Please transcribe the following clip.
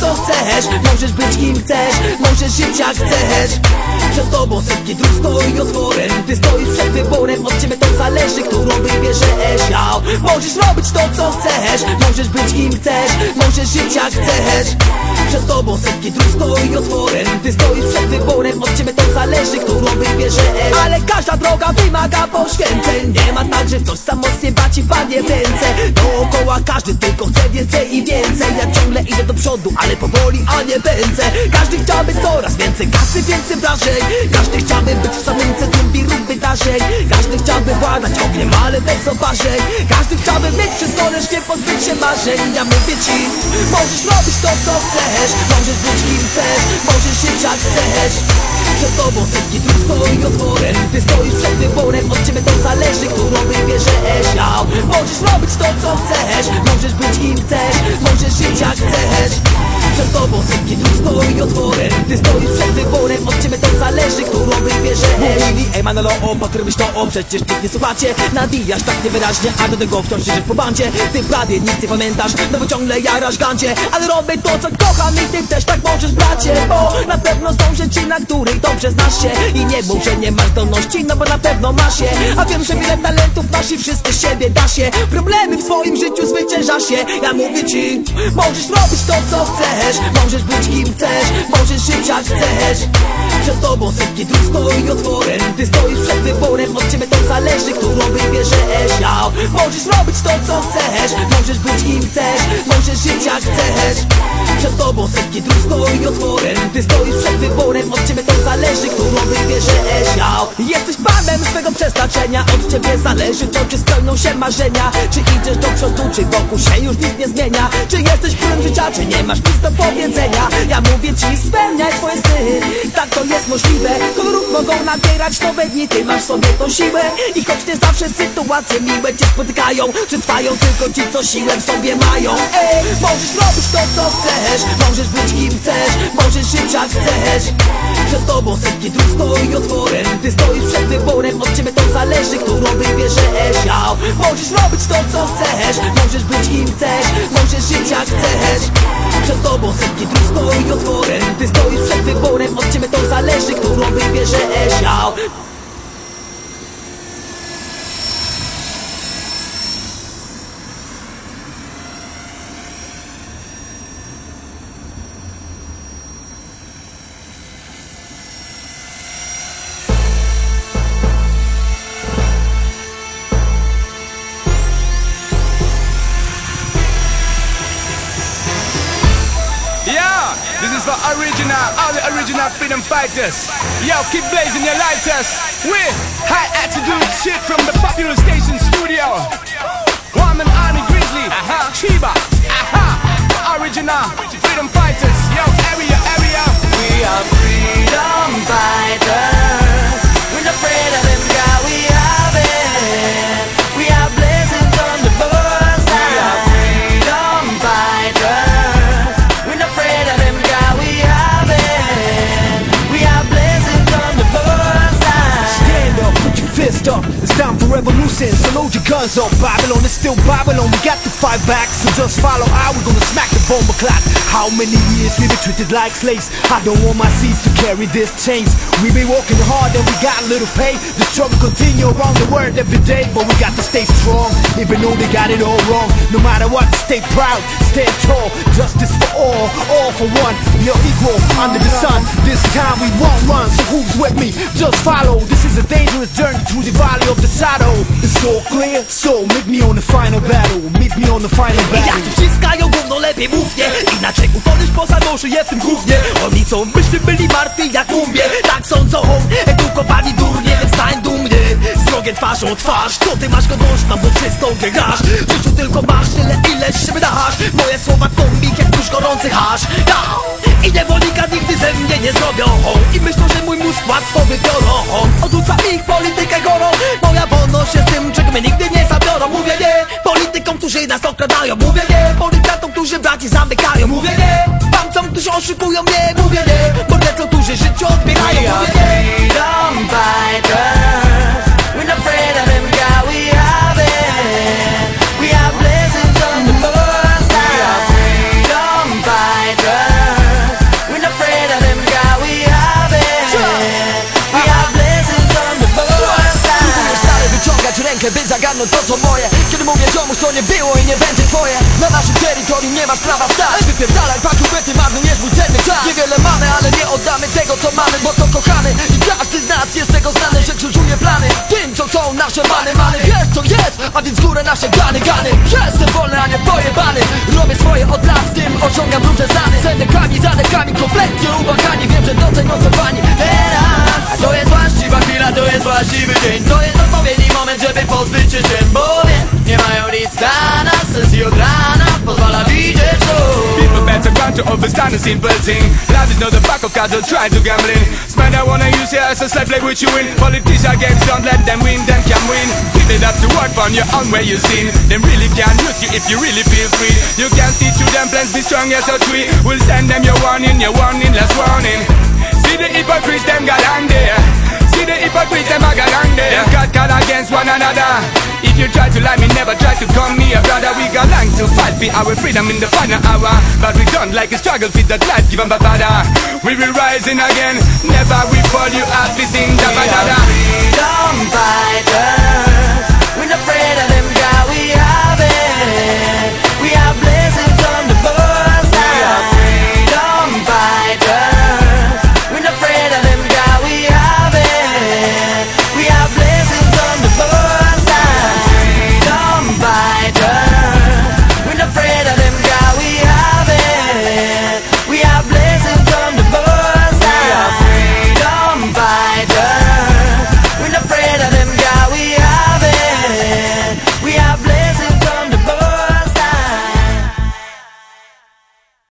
co chcesz. Możesz być kim chcesz, możesz żyć jak chcesz. Przed tobą setki dróg stoi otworem. Ty stoisz przed wyborem, od ciebie to zależy, którą wybierzesz ja. Możesz robić to co chcesz, możesz być kim chcesz Możesz żyć jak chcesz. Przed tobą setki dróg stoi otworem. Ty stoisz przed wyborem, od ciebie to zależy, którą wybierzesz Ale każda droga wymaga poświęceń. Nie ma tak, że coś samotnie baci padnie w ręce. Dookoła każdy tylko chce więcej i więcej. Ja ciągle idę do przodu, ale powoli, a nie pędzę Każdy chciałby coraz więcej kasy, więcej wrażeń. Każdy chciałby być w samym centrum wirów wydarzeń. Każdy chciałby władać ogniem, ale bez oparzeń. Każdy chciałby mieć wszystko, lecz nie pozbyć się marzeń. Ja mówię ci, możesz robić to co chcesz. Możesz być kim chcesz, możesz żyć jak chcesz. Przed tobą setki dróg stoi otworem. Ty stoisz przed wyborem, od ciebie to zależy, którą wybierzesz. Ja. Możesz robić to co chcesz, możesz być kim chcesz Manolo, opatryłbyś to, o przecież nikt nie słuchacie. Nawijasz tak niewyraźnie, a do tego wciąż siedzisz po bandzie. Ty prawie nic nie pamiętasz, no bo ciągle jarasz gandzie Ale robię to co kocham i ty też tak możesz bracie Bo na pewno zdążę ci, na której dobrze znasz się. I nie mów, że nie masz zdolności, no bo na pewno masz je. A wiem, że wiele talentów masz i wszystkie z siebie dasz je Problemy w swoim życiu Ja mówię ci, możesz robić to co chcesz Możesz być kim chcesz, możesz żyć jak chcesz Przed tobą setki dróg stoi otworem Ty stoisz przed wyborem, od ciebie to zależy, którą wybierzesz ja. Możesz robić to co chcesz, możesz być kim chcesz Możesz żyć jak chcesz Przed tobą setki dróg stoi otworem Ty stoisz przed wyborem, od ciebie to zależy, którą wybierzesz ja. Jesteś panem swego przeznaczenia, od ciebie zależy to czy spełnią się marzenia Czy idziesz do przodu, czy wokół się już nic nie zmienia. Czy jesteś królem życia, czy nie masz nic do powiedzenia? Ja mówię ci, spełniaj twoje sny. Tak to jest możliwe, kolorów mogą nabierać nowe dni. Ty masz sobie tą siłę. I choć nie zawsze sytuacje miłe cię spotykają Przetrwają tylko ci, co siłę w sobie mają. Ej, możesz robić to, co chcesz. Możesz być kim chcesz, możesz żyć jak chcesz Przed tobą setki dróg stoi otworem. Ty stoisz przed wyborem, od ciebie to zależy, którą wybierzesz. Ja. Możesz robić to, co chcesz. Możesz być kim chcesz, możesz żyć jak chcesz. Przed tobą setki dróg stoi otworem. Ty stoisz przed wyborem, od ciebie to zależy, którą wybierzesz. Ja. Original, all the original freedom fighters. Yo, keep blazing your lighters. We high attitude shit from the popular station studio. One man army grizzly, uh-huh. Chiba, uh-huh. Original freedom fighters. Yo, area, area. Guns up. Babylon is still Babylon, we got to fight back. So just follow how we gonna smack the bomber clock. How many years we been treated like slaves? I don't want my seeds to carry this chains. We been working hard and we got little pay. The struggle continue around the world every day, but we got to stay strong, even though they got it all wrong. No matter what, stay proud, stand tall. Justice for all, all for one. We are equal under the sun. This time we won't run, so who's with me? Just follow. This is a dangerous journey through the valley of the shadow. It's all clear, so meet me on the final battle. Meet me on the final Jak battle. ci wciskają gówno lepiej mów nie. Inaczej utoniesz poza noszy jest w tym gównie. Oni są byśmy byli martwi jak umie. Tak sądzą edukowani durnie Więc stań dumnie z drogiem twarzą twarz Co ty masz godność mam bo czystą nie grasz. W życiu tylko masz tyle ile się wydasz Moje słowa to mig jak tuż gorący hasz. Ja. I niewolnika nigdy ze mnie nie zrobią. I myślą, że mój mózg łatwo wybiorą. Odrzucam ich politykę gorą. Moja wolność jest tym, czego mnie nigdy nie zabiorą. Mówię nie politykom, którzy nas okradają. Mówię nie policjantom, którzy braci zamykają. Mówię nie bamcom, którzy oszukują mnie. Mówię nie mordercom, którzy życie odbierają. Mówię nie zagarnąć to co moje? Kiedy mówię ziomuś, to nie było i nie będzie twoje. Na naszym terytorium nie masz prawa stać. Wypierdalaj pakiu, ty marnujesz cenny czas Niewiele mamy, ale nie oddamy tego co mamy Bo to kochamy. I każdy z nas jest tego znany Że krzyżuje plany. Tym co są nasze many Many. Wiesz co jest, a więc górę nasze gany Gany, jestem wolny, a nie pojebany. Robię swoje od lat, z tym osiągam różne stany Senekami, zadekami, kompletnie ubagani. Wiem, że docenią to pani teraz to jest właściwa chwila, to jest właściwy dzień. To jest odpowiedni moment, żeby pozbyć się czym Bowiem nie mają nic dla Sesji od rana pozwala widzieć to People better come to understand a simple thing. Life is not a pack of cards, don't try to gambling. Smile, I wanna use you as a slave, play with you win. Politician games, don't let them win, them can win. Give it up to work on your own way you sin. Them really can use you if you really feel free. You can see through them plans, be strong as a tree. We'll send them your warning, your warning, last warning. See the hypocrites, them got on against one another. If you try to lie me, never try to come near Brother, we got long to fight for our freedom in the final hour. But we don't like a struggle for that life given by Father. We will rising again, never we fall you up, we sing da Freedom fighters.